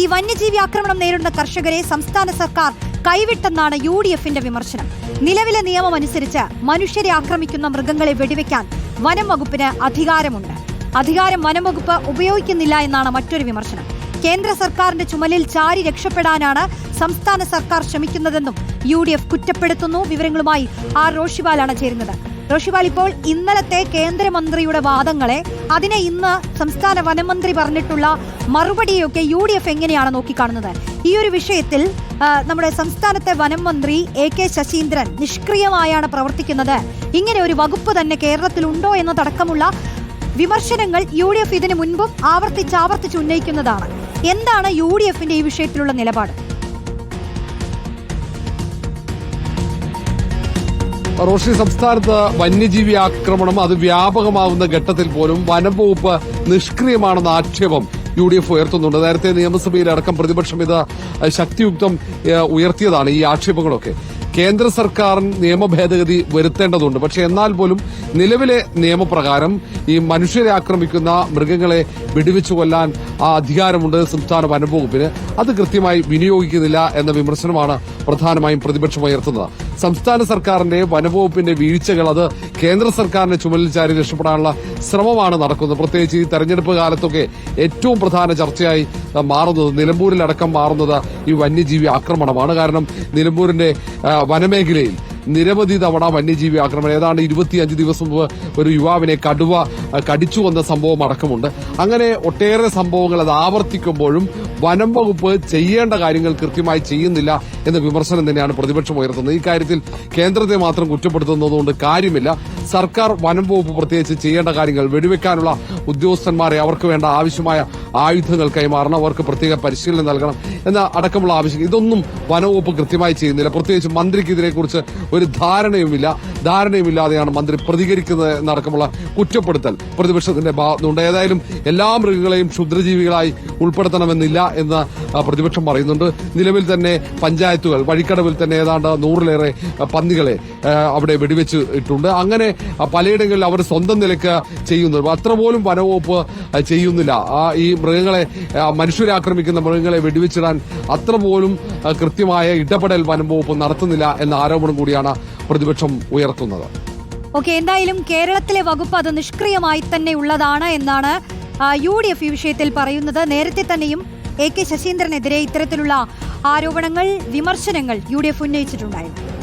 ഈ വന്യജീവി ആക്രമണം നേരിടുന്ന കർഷകരെ സംസ്ഥാന സർക്കാർ കൈവിട്ടെന്നാണ് യു ഡി എഫിന്റെ വിമർശനം. നിലവിലെ നിയമം അനുസരിച്ച് മനുഷ്യരെ ആക്രമിക്കുന്ന മൃഗങ്ങളെ വെടിവെക്കാൻ വനം വകുപ്പിന് അധികാരമുണ്ട്. അധികാരം വനം വകുപ്പ് ഉപയോഗിക്കുന്നില്ല എന്നാണ് മറ്റൊരു വിമർശനം. കേന്ദ്ര സർക്കാരിന്റെ ചുമലിൽ ചാരി രക്ഷപ്പെടാനാണ് സംസ്ഥാന സർക്കാർ ശ്രമിക്കുന്നതെന്നും യു കുറ്റപ്പെടുത്തുന്നു. വിവരങ്ങളുമായി ആർ റോഷിബാലാണ് ചേരുന്നത്. റോഷിബാൽ ഇപ്പോൾ ഇന്നലത്തെ കേന്ദ്രമന്ത്രിയുടെ വാദങ്ങളെ അതിനെ ഇന്ന് സംസ്ഥാന വനമന്ത്രി പറഞ്ഞിട്ടുള്ള മറുപടിയൊക്കെ യു ഡി എഫ് എങ്ങനെയാണ് നോക്കിക്കാണുന്നത്? ഈ ഒരു വിഷയത്തിൽ നമ്മുടെ സംസ്ഥാനത്തെ വനം മന്ത്രി എ കെ ശശീന്ദ്രൻ നിഷ്ക്രിയമായാണ് പ്രവർത്തിക്കുന്നത്. ഇങ്ങനെ ഒരു വകുപ്പ് തന്നെ കേരളത്തിൽ ഉണ്ടോ എന്നതടക്കമുള്ള വിമർശനങ്ങൾ യു ഡി എഫ് ഇതിനു മുൻപും ആവർത്തിച്ചാവർത്തിച്ച് ആവർത്തിച്ച് ഉന്നയിക്കുന്നതാണ്. എന്താണ് യു ഡി എഫിന്റെ ഈ വിഷയത്തിലുള്ള നിലപാട്? റോഷി സംസ്ഥാനത്ത് വന്യജീവി ആക്രമണം അത് വ്യാപകമാവുന്ന ഘട്ടത്തിൽ പോലും വനം വകുപ്പ് നിഷ്ക്രിയമാണെന്ന ആക്ഷേപം യു ഡി എഫ് ഉയർത്തുന്നുണ്ട്. നേരത്തെ നിയമസഭയിലടക്കം പ്രതിപക്ഷം ഇത് ശക്തിയുക്തം ഉയർത്തിയതാണ് ഈ ആക്ഷേപങ്ങളൊക്കെ. കേന്ദ്ര സർക്കാർ നിയമ ഭേദഗതി വരുത്തേണ്ടതുണ്ട്. പക്ഷെ എന്നാൽ പോലും നിലവിലെ നിയമപ്രകാരം ഈ മനുഷ്യരെ ആക്രമിക്കുന്ന മൃഗങ്ങളെ വെടിവെച്ചു കൊല്ലാൻ ആ അധികാരമുണ്ട് സംസ്ഥാന വനംവകുപ്പിന്. അത് കൃത്യമായി വിനിയോഗിക്കുന്നില്ല എന്ന വിമർശനമാണ് പ്രധാനമായും പ്രതിപക്ഷം ഉയർത്തുന്നത്. സംസ്ഥാന സർക്കാരിന്റെ വനംവകുപ്പിന്റെ വീഴ്ചകൾ അത് കേന്ദ്ര സർക്കാരിന്റെ ചുമലിൽ ചാരി രക്ഷപ്പെടാനുള്ള ശ്രമമാണ് നടക്കുന്നത്. പ്രത്യേകിച്ച് ഈ തെരഞ്ഞെടുപ്പ് കാലത്തൊക്കെ ഏറ്റവും പ്രധാന ചർച്ചയായി മാറുന്നത് നിലമ്പൂരിലടക്കം മാറുന്നത് ഈ വന്യജീവി ആക്രമണമാണ്. കാരണം നിലമ്പൂരിന്റെ വനമേഖലയിൽ നിരവധി തവണ വന്യജീവി ആക്രമണം. ഏതാണ്ട് ഇരുപത്തിയഞ്ച് ദിവസം മുമ്പ് ഒരു യുവാവിനെ കടുവ കടിച്ചു വന്ന സംഭവം അടക്കമുണ്ട്. അങ്ങനെ ഒട്ടേറെ സംഭവങ്ങൾ അത് ആവർത്തിക്കുമ്പോഴും വനം വകുപ്പ് ചെയ്യേണ്ട കാര്യങ്ങൾ കൃത്യമായി ചെയ്യുന്നില്ല എന്ന വിമർശനം തന്നെയാണ് പ്രതിപക്ഷം ഉയർത്തുന്നത്. ഇക്കാര്യത്തിൽ കാര്യത്തിൽ കേന്ദ്രത്തെ മാത്രം കുറ്റപ്പെടുത്തുന്നതുകൊണ്ട് കാര്യമില്ല. സർക്കാർ വനം വകുപ്പ് പ്രത്യേകിച്ച് ചെയ്യേണ്ട കാര്യങ്ങൾ വെടിവെക്കാനുള്ള ഉദ്യോഗസ്ഥന്മാരെ അവർക്ക് വേണ്ട ആവശ്യമായ ആയുധങ്ങൾ കൈമാറണം. അവർക്ക് പ്രത്യേക പരിശീലനം നൽകണം എന്ന അടക്കമുള്ള ആവശ്യം. ഇതൊന്നും വനവകുപ്പ് കൃത്യമായി ചെയ്യുന്നില്ല. പ്രത്യേകിച്ച് മന്ത്രിക്ക് ഇതിനെക്കുറിച്ച് ഒരു ധാരണയുമില്ല. ധാരണയുമില്ലാതെയാണ് മന്ത്രി പ്രതികരിക്കുന്നത് എന്നടക്കമുള്ള കുറ്റപ്പെടുത്തൽ പ്രതിപക്ഷത്തിന്റെ ഭാഗത്തുണ്ട് ഏതായാലും എല്ലാ മൃഗങ്ങളെയും ക്ഷുദ്രജീവികളായി ഉൾപ്പെടുത്തണമെന്നില്ല എന്ന് പ്രതിപക്ഷം പറയുന്നുണ്ട്. നിലവിൽ തന്നെ പഞ്ചായത്തുകൾ വഴിക്കടവിൽ തന്നെ ഏതാണ്ട് നൂറിലേറെ പന്നികളെ അവിടെ വെടിവെച്ച് ഇട്ടുണ്ട് അങ്ങനെ പലയിടങ്ങളിൽ അവർ സ്വന്തം നിലയ്ക്ക് ചെയ്യുന്നു. അത്ര പോലും വനവകുപ്പ് ചെയ്യുന്നില്ല. ആ ഈ മൃഗങ്ങളെ മനുഷ്യരാക്രമിക്കുന്ന മൃഗങ്ങളെ വെടിവെച്ചിടാൻ അത്ര പോലും കൃത്യമായ ഇടപെടൽ വനംവകുപ്പ് നടത്തുന്നില്ല എന്ന ആരോപണം കൂടിയാണ് പ്രതിപക്ഷം ഉയർത്തുന്നത്. ഓക്കെ എന്തായാലും കേരളത്തിലെ വകുപ്പ് അത് നിഷ്ക്രിയമായി തന്നെ ഉള്ളതാണ് എന്നാണ് യു ഡി എഫ് ഈ വിഷയത്തിൽ പറയുന്നത്. നേരത്തെ തന്നെയും എ കെ ശശീന്ദ്രനെതിരെ ഇത്തരത്തിലുള്ള ആരോപണങ്ങൾ വിമർശനങ്ങൾ യു ഡി എഫ് ഉന്നയിച്ചിട്ടുണ്ടായിരുന്നു.